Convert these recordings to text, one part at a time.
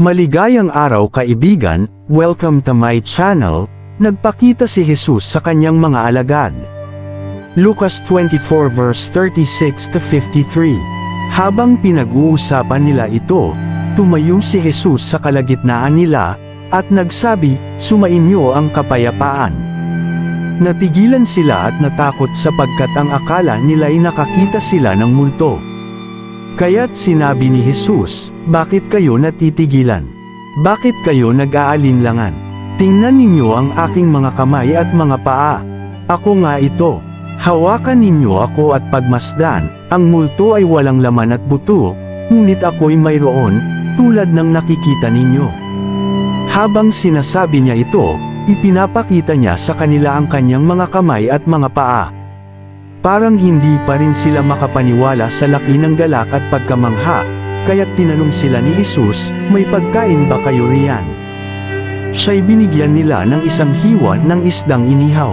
Maligayang araw kaibigan, welcome to my channel, nagpakita si Jesus sa kanyang mga alagad. Lucas 24 verse 36 to 53 Habang pinag-uusapan nila ito, tumayo si Jesus sa kalagitnaan nila, at nagsabi, Sumainyo ang kapayapaan. Natigilan sila at natakot sapagkat ang akala nila'y nakakita sila ng multo. Kaya't sinabi ni Jesus, Bakit kayo natitigilan? Bakit kayo nag-aalinlangan? Tingnan ninyo ang aking mga kamay at mga paa. Ako nga ito. Hawakan ninyo ako at pagmasdan, ang multo ay walang laman at buto, ngunit ako'y mayroon, tulad ng nakikita ninyo. Habang sinasabi niya ito, ipinapakita niya sa kanila ang kanyang mga kamay at mga paa. Parang hindi pa rin sila makapaniwala sa laki ng galak at pagkamangha, kaya't tinanong sila ni Jesus, may pagkain ba kayo riyan? Siya'y binigyan nila ng isang hiwa ng isdang inihaw.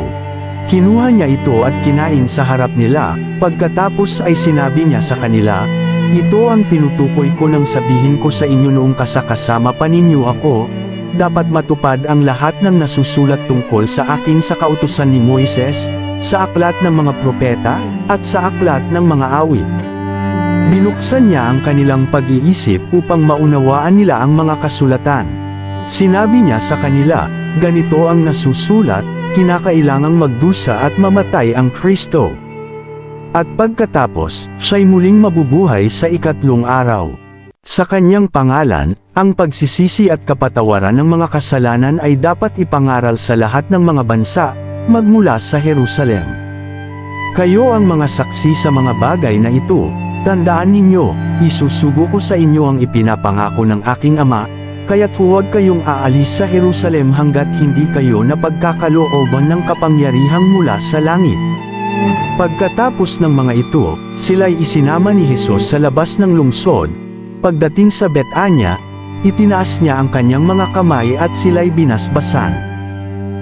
Kinuha niya ito at kinain sa harap nila, pagkatapos ay sinabi niya sa kanila, Ito ang tinutukoy ko nang sabihin ko sa inyo noong kasakasama pa ninyo ako, dapat matupad ang lahat ng nasusulat tungkol sa akin sa kautusan ni Moises, sa aklat ng mga propeta, at sa aklat ng mga awit. Binuksan niya ang kanilang pag-iisip upang maunawaan nila ang mga kasulatan. Sinabi niya sa kanila, ganito ang nasusulat, kinakailangang magdusa at mamatay ang Kristo. At pagkatapos, siya'y muling mabubuhay sa ikatlong araw. Sa kanyang pangalan, ang pagsisisi at kapatawaran ng mga kasalanan ay dapat ipangaral sa lahat ng mga bansa, magmula sa Jerusalem. Kayo ang mga saksi sa mga bagay na ito, tandaan ninyo, isusugo ko sa inyo ang ipinapangako ng aking ama, kaya't huwag kayong aalis sa Jerusalem hanggat hindi kayo napagkakalooban ng kapangyarihang mula sa langit. Pagkatapos ng mga ito, sila'y isinama ni Jesus sa labas ng lungsod, pagdating sa Betanya, itinaas niya ang kanyang mga kamay at sila'y binasbasan.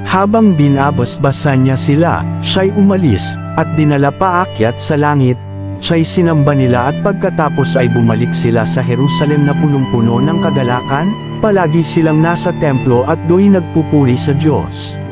Habang binabasbasan niya sila, siya'y umalis, at dinala paakyat sa langit, siya'y sinamba nila at pagkatapos ay bumalik sila sa Jerusalem na punong-puno ng kagalakan, palagi silang nasa templo at do'y nagpupuri sa Diyos.